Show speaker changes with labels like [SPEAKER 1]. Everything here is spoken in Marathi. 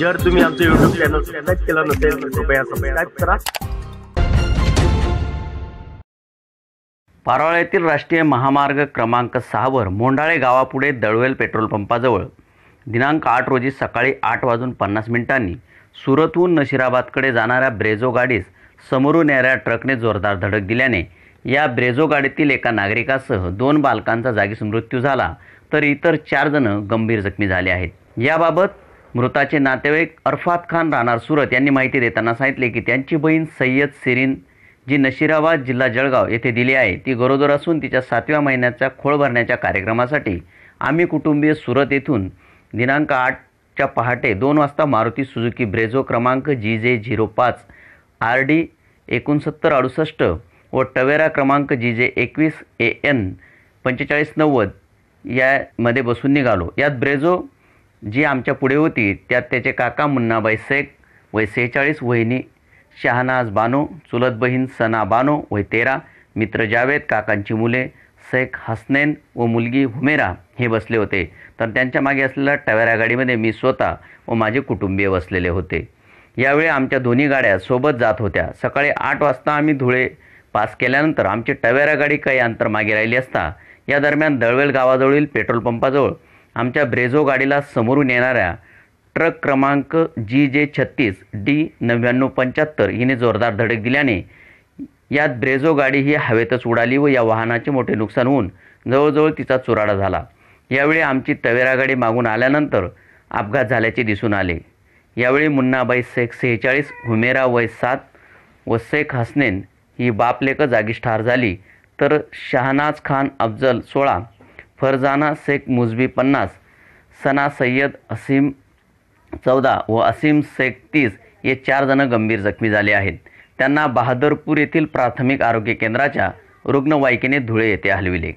[SPEAKER 1] जर तुम्ही आमचं युट्यूब चॅनल सबस्क्राईब केलं नसेल तर कृपया सबस्क्राईब करा.
[SPEAKER 2] पारोळा येथील राष्ट्रीय महामार्ग क्रमांक सहावर मोंढाळे गावापुढे दळवेल पेट्रोल पंपाजवळ दिनांक आठ रोजी सकाळी आठ वाजून पन्नास मिनिटांनी सुरतहून नशिराबादकडे जाणाऱ्या ब्रेझो गाडीस समोरून येणाऱ्या ट्रकने जोरदार धडक दिल्याने या ब्रेझो गाडीतील एका नागरिकासह दोन बालकांचा जागीच मृत्यू झाला तर इतर चार जण गंभीर जखमी झाले आहेत. याबाबत मृताचे नातेवाईक अरफात खान राहणार सुरत यांनी माहिती देताना सांगितले की त्यांची बहीण सय्यद सिरीन जी नशिराबाद जिल्हा जळगाव येथे दिली आहे ती गरोदर असून तिच्या सातव्या महिन्याचा खोळ भरण्याच्या कार्यक्रमासाठी आम्ही कुटुंबीय सुरत येथून दिनांक आठच्या पहाटे दोन वाजता मारुती सुझुकी ब्रेझो क्रमांक जी जे झिरो पाच आर डी एकोणसत्तर अडुसष्ट व टवेरा क्रमांक जी जे एकवीस ए एन पंचेचाळीस नव्वद यामध्ये बसून निघालो. यात ब्रेझो जी आमच्या पुढे होती त्यात त्याचे काका मुन्नाबाई शेख वय सेहेचाळीस वहिनी शहानाज बानो चुलत बहीण सना बानो वय तेरा मित्र जावेद काकांची मुले शेख हसनैन व मुलगी हुमेरा हे बसले होते. तर त्यांच्या मागे असलेल्या टवेरा गाडीमध्ये मी स्वतः व माझे कुटुंबीय बसलेले होते. यावेळी आमच्या दोन्ही गाड्या सोबत जात होत्या. सकाळी आठ वाजता आम्ही धुळे पास केल्यानंतर आमची टवेरा गाडी काही अंतर मागे राहिली असता या दरम्यान दळवेल गावाजवळील पेट्रोल पंपाजवळ आमच्या ब्रेझो गाडीला समोरून येणाऱ्या ट्रक क्रमांक जी जे छत्तीस डी नव्याण्णव पंच्याहत्तर हिने जोरदार धडक दिल्याने यात ब्रेझो गाडी ही हवेतच उडाली व या वाहनाचे मोठे नुकसान होऊन जवळजवळ तिचा चुराडा झाला. यावेळी आमची तवेरा गाडी मागून आल्यानंतर अपघात झाल्याचे दिसून आले. यावेळी मुन्नाबाई शेख सेहेचाळीस हुमेरा वय सात व शेख हसनेन ही बापलेक जागीच ठार झाली. तर शहानाज खान अफजल सोळा फरजाना शेख मुजबी पन्नास सना सय्यद असीम चौदा व असीम शेख तीस हे चार जण गंभीर जखमी झाले आहेत. त्यांना बहादरपूर येथील प्राथमिक आरोग्य केंद्राच्या रुग्णवाहिकेने धुळे येथे हलविले.